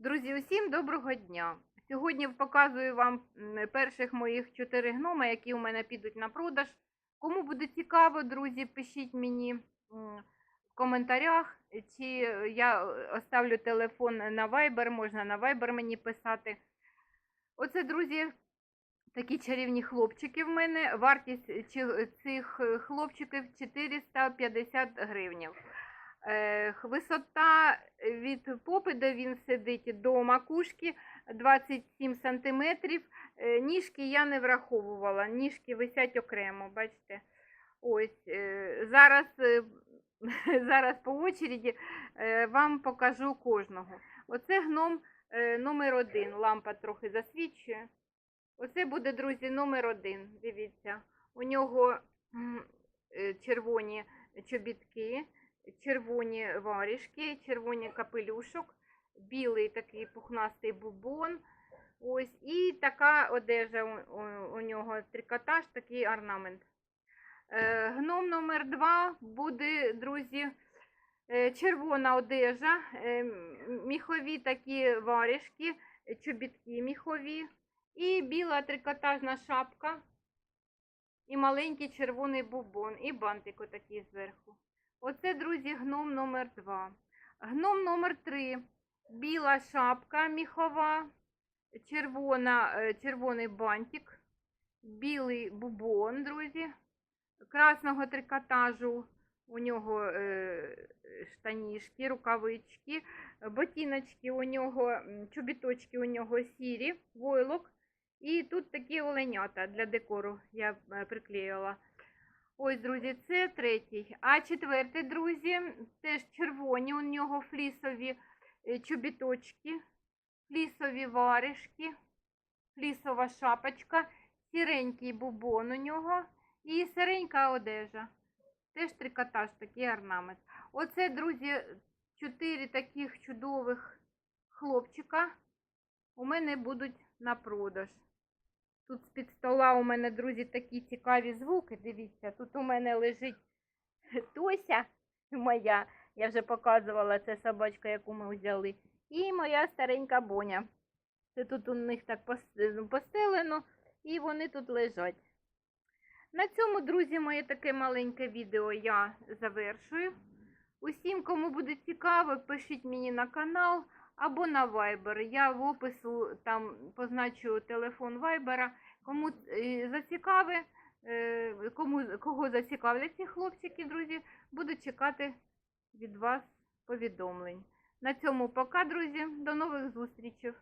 Друзі, усім доброго дня! Сьогодні показую вам перших моїх чотири гнома, які у мене підуть на продаж. Кому буде цікаво, друзі, пишіть мені в коментарях, чи я оставлю телефон на Viber, можна на Viber мені писати. Оце, друзі, такі чарівні хлопчики в мене. Вартість цих е, хлопчиків 450 гривень. Е, Висота від попи, де він сидить, до макушки 27 сантиметрів. Е, Ніжки я не враховувала, ніжки висять окремо, бачите. Ось, е, зараз, зараз по очереді вам покажу кожного. Оце гном номер один. Лампа трохи засвічує. Оце буде, друзі, номер один. Дивіться, у нього червоні чобітки червоні варішки, червоні капелюшок, білий такий пухнастий бубон. Ось, і така одежа у, у, у нього трикотаж, такий орнамент. Е, гном номер два буде, друзі, е, червона одежа, е, міхові такі варішки, чобітки міхові, і біла трикотажна шапка, і маленький червоний бубон, і бантик отакий зверху. Оце, друзі, гном номер 2. Гном номер 3. Біла шапка міхова, червона, е, червоний бантик, білий бубон, друзі. Красного трикотажу у нього е, штанішки, рукавички, ботиночки у нього, чобіточки у нього сірі, войлок. І тут такі оленята для декору я е, приклеїла. Ось, друзі, це третій. А четвертий, друзі, теж червоні у нього флісові е, чобіточки, флісові варежки, флісова шапочка, сіренький бубон у нього і сиренька одежа. Теж трикотаж, такий орнамент. Оце, друзі, чотири таких чудових хлопчика у мене будуть на продаж. Тут з-під стола у мене, друзі, такі цікаві звуки. Дивіться, тут у мене лежить Тося моя. Я вже показувала, це собачка, яку ми взяли. І моя старенька Боня. Це тут у них так ну, постелено, і вони тут лежать. На цьому, друзі, моє таке маленьке відео я завершую. Усім, кому буде цікаво, пишіть мені на канал або на Viber. Я в опису там позначу телефон Viber. Кому е, зацікаве, е, кому, кого зацікавлять ці хлопчики, друзі, буду чекати від вас повідомлень. На цьому пока, друзі. До нових зустрічей.